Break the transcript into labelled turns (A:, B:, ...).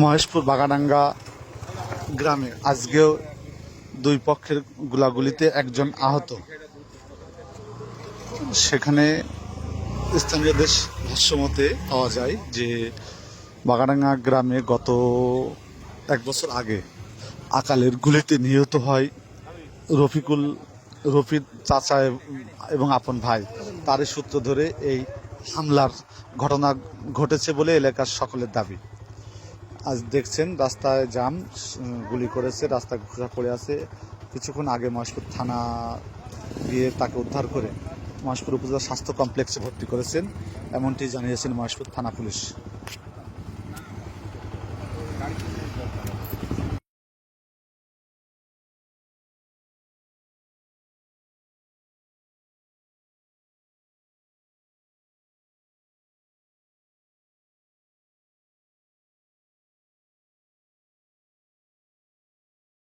A: মহেশপুর বাগাডাঙ্গা গ্রামে আজকেও দুই পক্ষের গুলাগুলিতে একজন আহত। সেখানে স্থানীয়দের ভাষ্যমতে পাওয়া যায় যে বাগাডাঙ্গা গ্রামে গত এক বছর আগে আকালের গুলিতে নিহত হয় রফিকুল রফিক চাচা এবং আপন ভাই। তারই সূত্র ধরে এই হামলার ঘটনা ঘটেছে বলে এলাকার সকলের দাবি। আজ দেখছেন রাস্তায় জাম, গুলি করেছে, রাস্তা ঘোষা পড়ে আছে। কিছুক্ষণ আগে মহেশপুর থানা গিয়ে তাকে উদ্ধার করে মহেশপুর উপজেলা স্বাস্থ্য কমপ্লেক্সে ভর্তি করেছেন, এমনটি জানিয়েছেন মহেশপুর থানা পুলিশ।